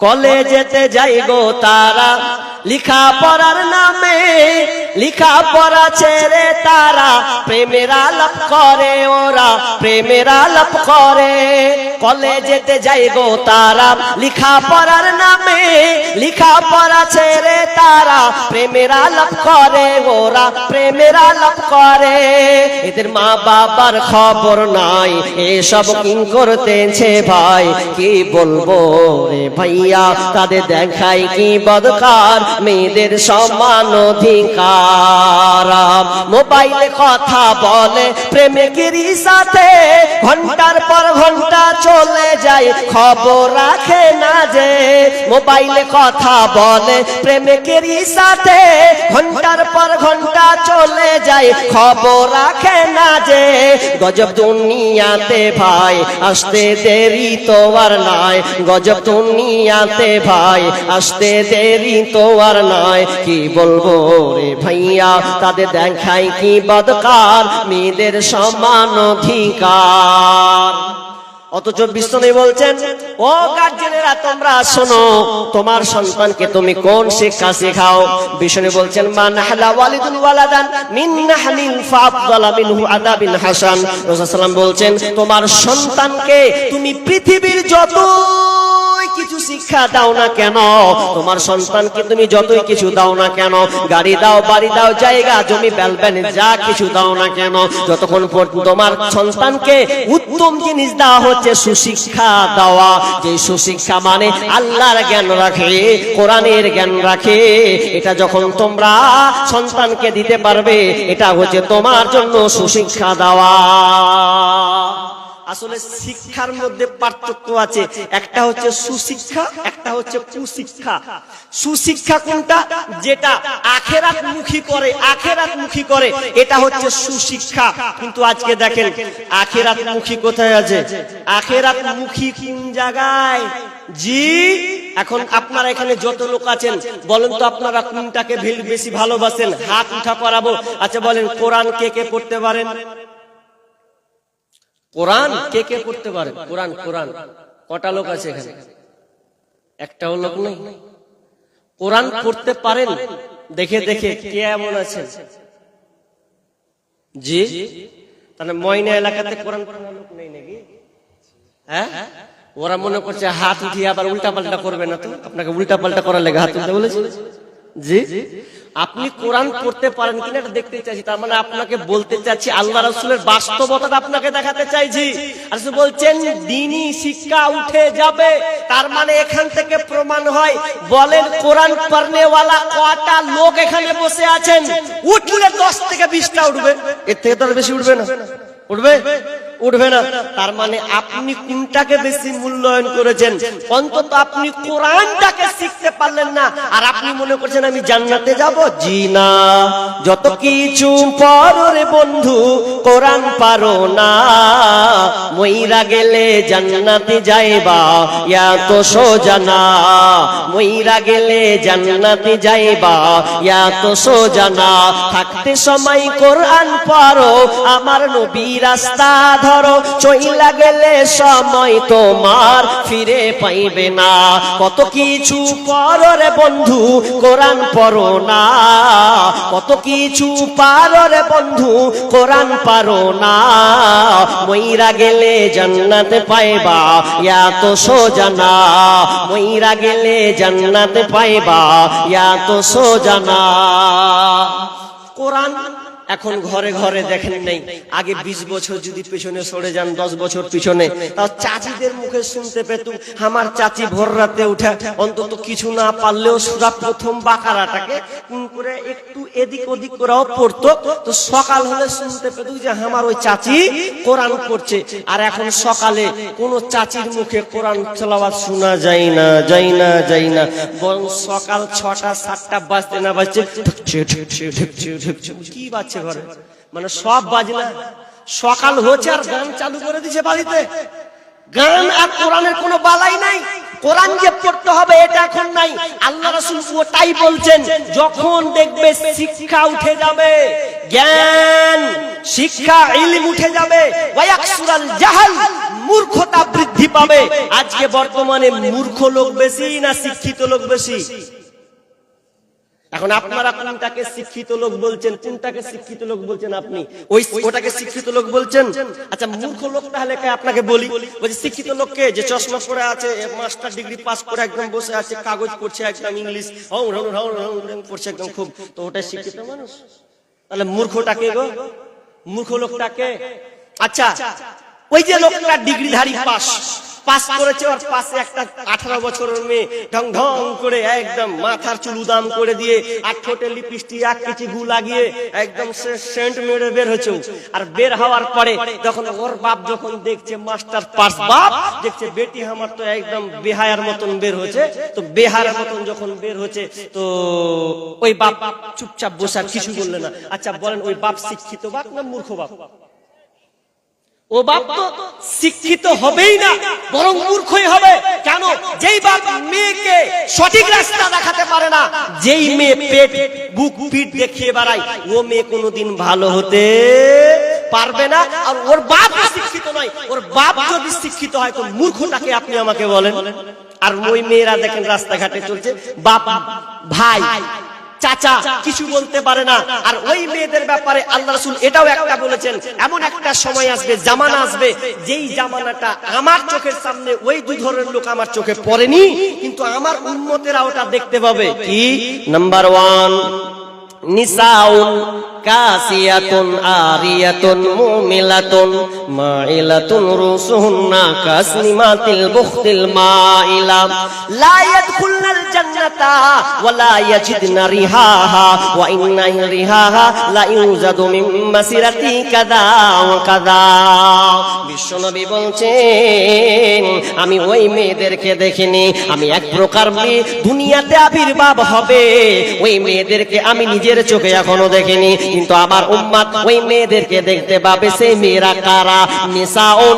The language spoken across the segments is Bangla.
কলেজেতে যাই গো তারা লিখা পড়ার নামে লিখা পড়া ছেড়ে তারা, প্রেমের আলাপ করে ওরা, প্রেমের আলাপ করে। কলেজেতে যাই গো তারা, লিখা পড়ার নামে লিখা পড়া ছেড়ে তারা, প্রেমের আলাপ করে ওরা, প্রেমের আলাপ করে। এদের মা বাবার খবর নাই, এসব কি করতেছে ভাই, কি বলব রে ভাইয়া, তাদের দেখাই কি বদকার, মেয়েদের সমান অধিকার। মোবাইলে কথা বলে প্রেমিকেরই সাথে। ঘণ্টার পর ঘণ্টা চলে যায়, খবর রাখে না যে। মোবাইলে কথা বলে প্রেমিকেরই সাথে। ঘণ্টার পর ঘণ্টা চলে যায়, খবর রাখে না যে। গজব দুনিয়াতে ভাই, আসতে দেরি তো আর নাই। গজব দুনিয়াতে ভাই, আসতে দেরি তো নাই। কি বলব রে ভাইয়া, তাদের দেখাই কি বদকার, মেয়েদের সমান অধিকার। অথচ বিষ্ণু বলছেন, ও গার্জেনেরা, তোমরা শোনো, তোমার সন্তানকে তুমি কোন শিক্ষা শেখাও? বিষ্ণু বলছেন, মান হালা ওয়ালিদুন ওয়ালাদান মিন নাহলিন ফাআফদালা মিনহু আদাবিন হাসান। রাসূল বলছেন, তোমার সন্তানকে তুমি পৃথিবীর যত কিছু শিক্ষা দাও না কেন? তোমার সন্তানকে তুমি যতই কিছু দাও না কেন? গাড়ি দাও, বাড়ি দাও, জায়গা, জমি বেলবেন যা কিছু দাও না কেন? যতক্ষণ তোমার সন্তানকে উত্তম জিনিস দেওয়া হচ্ছে, সুশিক্ষা দেওয়া। যে সুশিক্ষা মানে আল্লাহর জ্ঞান রাখে, কোরআনের জ্ঞান রাখে। এটা যখন তোমরা সন্তানকে দিতে পারবে, এটা হচ্ছে তোমার জন্য সুশিক্ষা দেওয়া। আসলে শিক্ষার মধ্যে পার্থক্য আছে। একটা হচ্ছে সুশিক্ষা, একটা হচ্ছে কুশিক্ষা। সুশিক্ষা কোনটা? যেটা আখেরাত মুখী করে আখেরাত মুখী করে, এটা হচ্ছে সুশিক্ষা। কিন্তু আজকে দেখেন আখেরাত মুখী কোথায় আছে? আখেরাত মুখী কোন জায়গায়? জি, এখন আপনারা এখানে যত লোক আছেন, বলেন তো আপনারা কোনটাকে বেশি ভালোবাসেন? হাত উঠা করাবো। আচ্ছা বলেন, কোরআন কে কে পড়তে পারেন? কোরআন কে কে পড়তে পারে? কোরআন কোরআন। কটা লোক আছে এখানে? একটাও লোক নেই? কোরআন পড়তে পারেন? দেখে দেখে কে এমন আছে জি? তাহলে ময়না এলাকাতে কোরআন লোক নেই নাকি? হ্যাঁ? ওরা মনে করছে হাত উঠিয়ে আবার উল্টা পাল্টা করবে না তো? আপনাকে উল্টা পাল্টা করার লেগে হাত তুলতে বলেছি। জি? আপনি কোরআন পড়তে পারেন কিনা এটা দেখতে চাইছি। তার মানে আপনাকে বলতে চাচ্ছি, আল্লাহ রাসূলের বাস্তবতা আপনাকে দেখাতে চাইছি। আর বলছেন, দিনই শিক্ষা উঠে যাবে। তার মানে এখান থেকে প্রমাণ হয়, বলেন কোরআন পড়নেওয়ালা কটা লোক এখানে বসে আছেন? উঠলে দশ থেকে বিশটা উঠবে। এর থেকে তো বেশি উঠবে না। উঠবে? উঠবে না। তার মানে আপনি কোনটাকে বেশি মূল্যায়ন করেছেন? অন্তত আপনি কোরআনটাকে শিখতে পারলেন না। আর আপনি মনে করছেন আমি জান্নাতে যাব? জি না। যত কিছু পরে বন্ধু কোরআন পারো না। মইরা গেলে জান্নাতে যাইবা, ইয়া তো সোজা না। মইরা গেলে জান্নাতে যাইবা, ইয়া তো সোজা না। থাকতে সময় কোরআন পড়ো আমার নবী রাস্তা ধরো, চইলা গেলে সময় তোমার ফিরে পাইবে না। কত কিছু পড়ো রে বন্ধু, কোরআন পড়ো না। কত কিছু পারো রে বন্ধু, কোরআন পারো না। মইরা গেলে জান্নাত পাইবা, ইয়া তো সোজা না। মইরা গেলে জান্নাত পাইবা, ইয়া তো সোজা না। কোরআন এখন ঘরে ঘরে দেখেন নেই। আগে ২০ বছর যদি পেছনে সরে যান, দশ বছর পিছনে। তাও চাচিদের মুখে শুনতে পেতুম, আমার চাচি ভোর রাতে উঠে অন্তত কিছু না পারলেও সুরা প্রথম বাকারাটাকে করে একটু এদিক ওদিক করেও পড়তো। তো সকাল হলে শুনতে পেতুম যে আমার ওই চাচি কোরআন পড়ছে। আর এখন সকালে কোন চাচির মুখে কোরআন তেলাওয়াত শোনা যায় না যায় না যায় না। বরং সকাল ছটা, সাতটা বাজতে না বাজছে কি বাজছে ঘরে। মানে সব বাজনা সকাল হচ্ছে আর গান চালু করে দিছে বাড়িতে। গান আর কোরআনের কোনো বালাই নাই। কোরআন যে পড়তে হবে এটা এখন নাই। আল্লাহ রাসূল ওটাই বলছেন, যখন দেখবে শিক্ষা উঠে যাবে, জ্ঞান, শিক্ষা, ইলম উঠে যাবে, ওয়ায়াকসুরাল জাহাল, মূর্খতা বৃদ্ধি পাবে। আজকে বর্তমানে মূর্খ লোক বেশি না শিক্ষিত লোক বেশি? এখন আপনারা কোনটাকে শিক্ষিত লোক বলছেন, কোনটাকে শিক্ষিত লোক বলছেন আপনি? ওই ওটাকে শিক্ষিত লোক বলছেন? আচ্ছা মূর্খ লোক তাহলে কে আপনাকে বলি? বলছি, শিক্ষিত লোককে যে চশমা পরে আছে মাস্টার ডিগ্রি পাস করে একদম বসে আছে, কাগজ পড়ছে একদম ইংলিশ পড়ছে একদম খুব। তো ওটাই শিক্ষিত মানুষ? তাহলে মূর্খটাকে গো? মূর্খ লোকটাকে আচ্ছা ওই যে লোকটা ডিগ্রিধারী পাস পাস করেছে ওর পাশে একটা আঠারো বছরের মেয়ে ঢং ঢং করে একদম মাথার চুল উদাম করে দিয়ে আর ঠোঁটে লিপস্টিক, এক কেচি গু লাগিয়ে একদম সেন্ট মেরে বের হয়েছে আর বের হওয়ার পরে যখন ওর বাপ যখন দেখছে মাস্টার পাস বাপ, দেখছে বেটি আমার তো একদম বেহায়ার মতন বের হয়েছে। তো বেহায়ার মতন যখন বের হয়েছে, তো ওই বাপ চুপচাপ বসার কিছু বললে না। আচ্ছা বলেন ওই বাপ শিক্ষিত বাপ না মূর্খ বাপ? ও বাপ তো শিক্ষিত হবেই না, বরং মূর্খই হবে। কেন? যেই বাপ মেয়েকে সঠিক রাস্তা দেখাতে পারে না, যেই মেয়ে পেট, বুক পিঠ দেখিয়ে বেড়ায়, ও মেয়ে কোনোদিন ভালো হতে পারবে না। আর ওর বাপ শিক্ষিত নয়, ওর বাপ যদি শিক্ষিত হয়, তো মূর্খটাকে আপনি আমাকে বলেন। আর ওই মেয়েরা দেখেন রাস্তাঘাটে চলছে, বাপ ভাই চাচা কিছু বলতে পারে না। আর ওই মেয়েদের ব্যাপারে আল্লাহ রসুল এটাও একটা বলেছেন, এমন একটা সময় আসবে, জামানা আসবে, যেই জামানাটা আমার চোখের সামনে, ওই দু ধরনের লোক আমার চোখে পড়েনি, কিন্তু আমার উন্মতেরা ওটা দেখতে পাবে। কি? নাম্বার ওয়ান নিসাউন কাসিয়াতুন, আরিয়াতুন, মুমিলাতুন, মাইলাতুন, রুসুহুন্না কাসনিমাতিল বুখতিল মাইলা। লা ইয়াদখুলনাল জান্নাতা ইয়াজিদনা রিহাহা ওয়া ইন্না রিহাহা লা ইউজাদু মিন মাসিরাতি কাদা ওয়া কাদা বিশ্বনবী বলছেন, আমি ওই মেয়েদেরকে দেখিনি। আমি এক প্রকার দুনিয়াতে আবির্ভাব হবে। ওই মেয়েদেরকে আমি নিজের চোখে এখনও দেখিনি। কিন্তু আমার উম্মাদ ওই মেয়েদেরকে দেখতে পাবে সেই মেয়েরা কারা? নিসাউন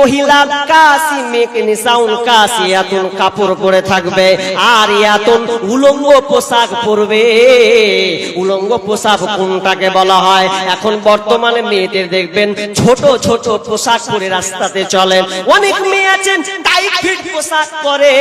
মহিলা কাসি মেয়ে নিসাউন কাসিয়াতুন কাপড় পরে থাকবে, আর ইয়াতুন উলঙ্গ পোশাক পরবে। উলঙ্গ পোশাক কোনটাকে বলা হয়? এখন বর্তমানে মেয়েদের দেখবেন, ছোট ছোট পোশাক পরে রাস্তাতে চলেন। অনেক মেয়ে আছেন টাইট পোশাক পরে।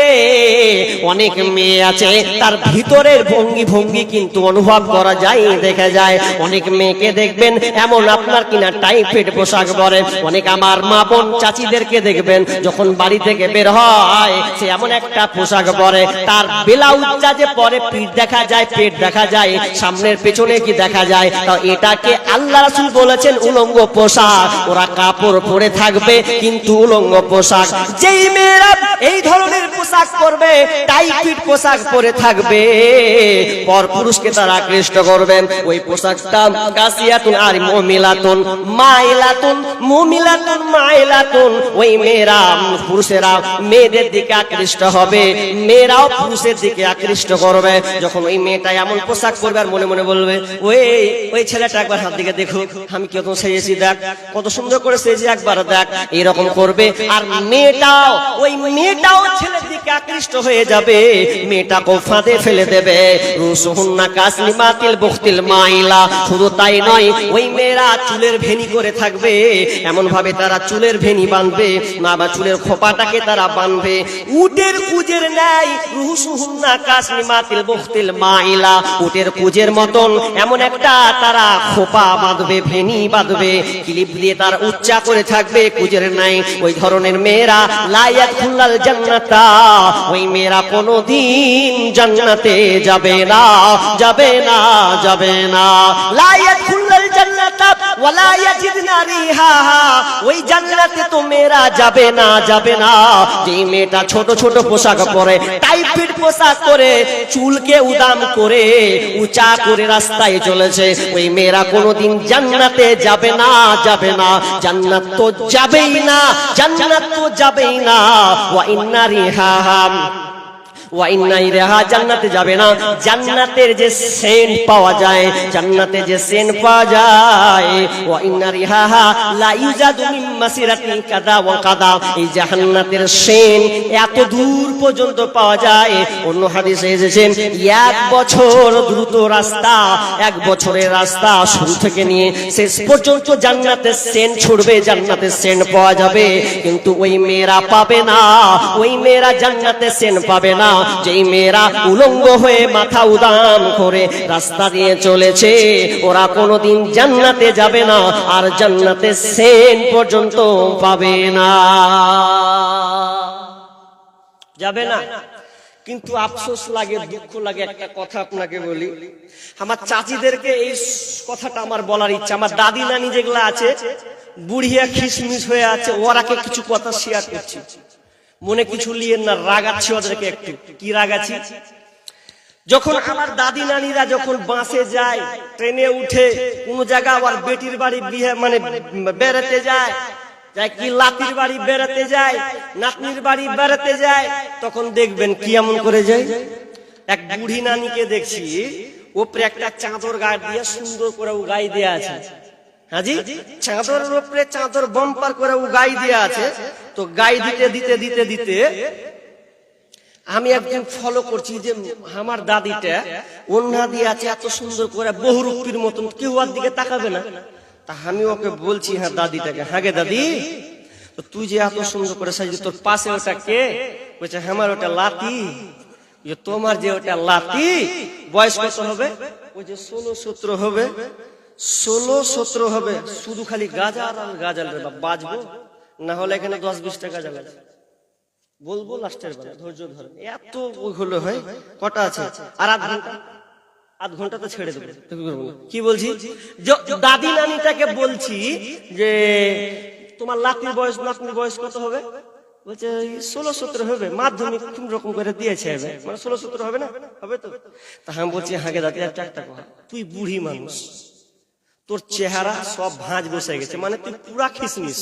অনেক মেয়ে আছে, তার ভিতরের ভঙ্গি ভঙ্গি কিন্তু অনুভব করা যায়, দেখা যায়। অনেক মেয়েকে দেখবেন, এমন আপনার কিনা টাইট ফিট পোশাক পরে। অনেক আমার মা বোন চাচিদেরকে দেখবেন, যখন বাড়ি থেকে বের হয়, সে এমন একটা পোশাক পরে। তার বেলাউজটা যে পরে পিঠ দেখা যায়, পেট দেখা যায়, সামনের পেছনে কি দেখা যায়, তা এটাকে আল্লাহ রাসূল বলেছেন উলঙ্গ পোশাক। ওরা কাপড় পরে থাকবে, কিন্তু উলঙ্গ পোশাক। যেই মেয়েরা এই ধরনের পোশাক পরবে টাইট পোশাক পরে থাকবে পর পুরুষকে তারা আকৃষ্ট করবেন। ওই পোশাকটা কাসিয়াতুন আর মুমিলাতুন, মাইলাতুন মুমিলাতুন, মাইলাতুন। ওই মেয়েরা, পুরুষেরা মেয়েদের দিকে আকৃষ্ট হবে, মেয়েরাও পুরুষের দিকে আকৃষ্ট করবে। যখন ওই মেয়েটা এমন পোশাক পরবে আর মনে মনে বলবে, ওই ওই ছেলেটা একবার হাত দিকে দেখো আমি কত সেজেছি, দেখ, কত সুন্দর করে সেজে একবার দেখ, এরকম করবে। আর মেয়েটাও, ওই মেয়েটাও ছেলের দিকে আকৃষ্ট হয়ে যাবে। মেয়েটাকে ফাঁদে ফেলে দেবে। রুসুহুন্না কাসলিমাতিল বুখতিল মাইলা। শুধু তাই নয়, ওই মেয়েরা চুলের ভেনি করে থাকবে। এমন ভাবে তারা চুলের ভেনি বাঁধবে না, বা চুলের খোপাটাকে তারা বাঁধবে। উটের কুজের ন্যায় রুসুহুন্না কাসলিমাতিল বুখতিল মাইলা। উটের কুজের মতন এমন একটা তারা খোপা বাঁধবে, ভেনি বাঁধবে, ক্লিপ দিয়ে তার উচ্চা করে থাকবে কুজের নাই ওই ধরনের মেয়েরা, লায়াত খুল্লাল জান্নাতা। ওই মেয়েরা কোনোদিন জান্নাতে যাবে না যাবে না যাবে না। খুল্লাল জান্নাতা যাবে না যাবে না। চুলকে উদাম করে, উঁচা করে রাস্তায় চলেছে, ওই মেয়েরা কোনোদিন জান্নাতে যাবে না যাবে না। জান্নাত তো যাবেই না, জান্নাত তো যাবেই না। ওয়া ইন্না রিহাহা। ওয়াইনাই রেহা জান্নাতে যাবে না। জান্নাতের যে সেন্ট পাওয়া যায়, জান্নাতে যে সেন্ট পাওয়া যায় লা ইউজাদু মিন মাসিরাতি কাদা ওয়া কাদা এই জান্নাতের সেন্ট এত দূর পর্যন্ত পাওয়া যায়। অন্য হাদিসে এসেছেন, এক বছর দ্রুত রাস্তা, এক বছরের রাস্তা শুরু থেকে নিয়ে শেষ পর্যন্ত জান্নাতের সেন্ট ছুড়বে, জান্নাতের সেন্ট পাওয়া যাবে। কিন্তু ওই মেয়েরা পাবে না, ওই মেয়েরা জান্নাতে সেন পাবে না। যেই মেয়েরা উলঙ্গ হয়ে মাথা উদাম করে রাস্তা দিয়ে চলেছে, ওরা কোনোদিন জান্নাতে যাবে না আর জান্নাতে সেন পর্যন্ত পাবে না। যাবে না। কিন্তু আফসোস লাগে, দুঃখ লাগে, একটা কথা আপনাকে বলি। আমার চাচিদেরকে এই কথাটা আমার বলার ইচ্ছা। আমার দাদি নানি যেগুলা আছে, বুড়িয়া খিসমিস হয়ে আছে, ওরাকে কিছু কথা শেয়ার করছি। মনে কিছু লিয়েন না রাগাচ্ছি ওদেরকে একটু। কি রাগাচ্ছি যখন আমার দাদি নানিরা যখন বাসে যায়, ট্রেনে উঠে, কোন জায়গা আবার বেটির বাড়ি বিয়ে মানে বেড়াতে যায় যায় কি লাতির বাড়ি বেড়াতে যায়, নাতনির বাড়ি বেড়াতে যায়, তখন দেখবেন কি এমন করে যায়? এক বুড়ি নানিকে দেখছি, ওপরে একটা চাদর গায়ে দিয়ে সুন্দর করে গায়ে দেয়া আছে। হাজি চাদরের উপরে চাদর বম্পার করে ও গায়ে দেয়া আছে। তো গায়ে দিতে দিতে দিতে দিতে আমি একদিন ফলো করছি যে আমার দাদিটা অন্যা দিয়ে আছে এত সুন্দর করে বহু বহুরূপীর মতন, কেউ আর দিকে তাকাবে না। তা আমি ওকে বলছি হ্যাঁ দাদিটাকে হ্যাঁ গে দাদি তুই যে এত সুন্দর করে সাজিয়ে তোর পাশে ওটা কে? বলছে হ্যাঁ আমার ওটা লাতি। যে তোমার যে ওটা লাতি, বয়স কত হবে? ওই যে ষোলো সতেরো হবে। ষোলো সতেরো হবে, শুধু খালি গাজাল গাজাল বাজবো। না হলে এখানে দশ বিশ টাকা যাবে। বলব লাস্টের বেলা, ধৈর্য ধরে এত হলো হয়, কটা আছে? আর আধ ঘণ্টা? আধ ঘণ্টা তো ছেড়ে দেবো। কি বলছি? দাদি নানিটাকে বলছি যে, তোমার লাতির বয়স, নাতনির বয়স কত হবে? বলছে ষোলো, সতেরো হবে। মাধ্যমিক কোন রকম করে দিয়েছে। মানে ষোলো, সতেরো হবে না? হবে তো। তা আমি বলছি হাগে দাদি একটা কথা। তুই বুড়ি মানুষ। তোর চেহারা সব ভাঁজ বসে গেছে। মানে তুই পুরা খিসমিস।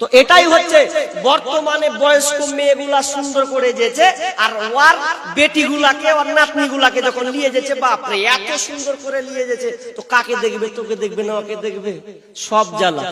তো এটাই হচ্ছে বর্তমানে বয়স্ক মেয়েগুলা সুন্দর করে যেছে আর ওয়ার বেটিগুলাকে ওর নাতনিগুলাকে যখন নিয়ে যেছে, বাপরে, এত সুন্দর করে নিয়ে যেছে। তো কাকে দেখবে, তোকে দেখবে না, ওকে দেখবে? সব জ্বালা।